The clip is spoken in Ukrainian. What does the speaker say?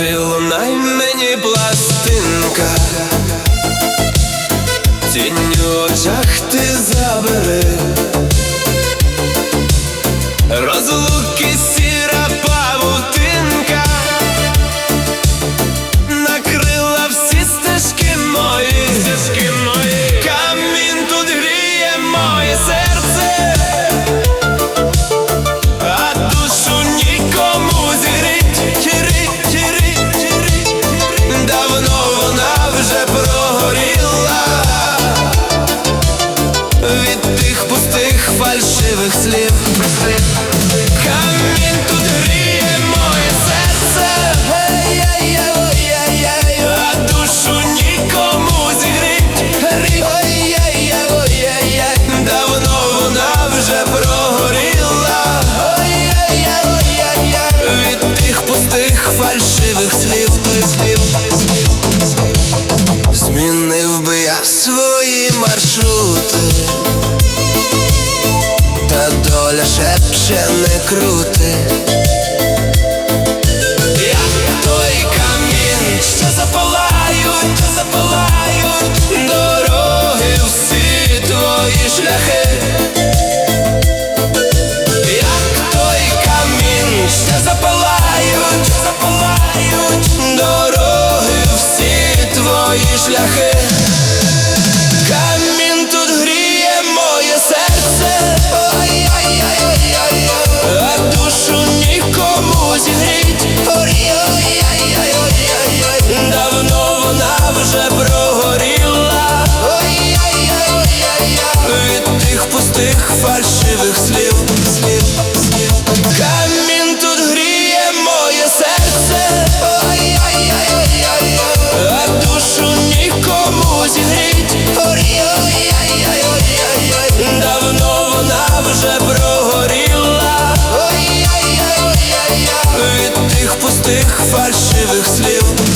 till the night фальшивих слів. Доля шепче не крути. Як той камінь, що запалають, запалають дороги всі твої шляхи. Як той камінь, що запалають, запалають дороги всі твої шляхи. наших слів, слів, слів Камін тут гріє моє серце, а душу нікому зігріть. Давно вона вже прогоріла. Від тих пустих фальшивих слів.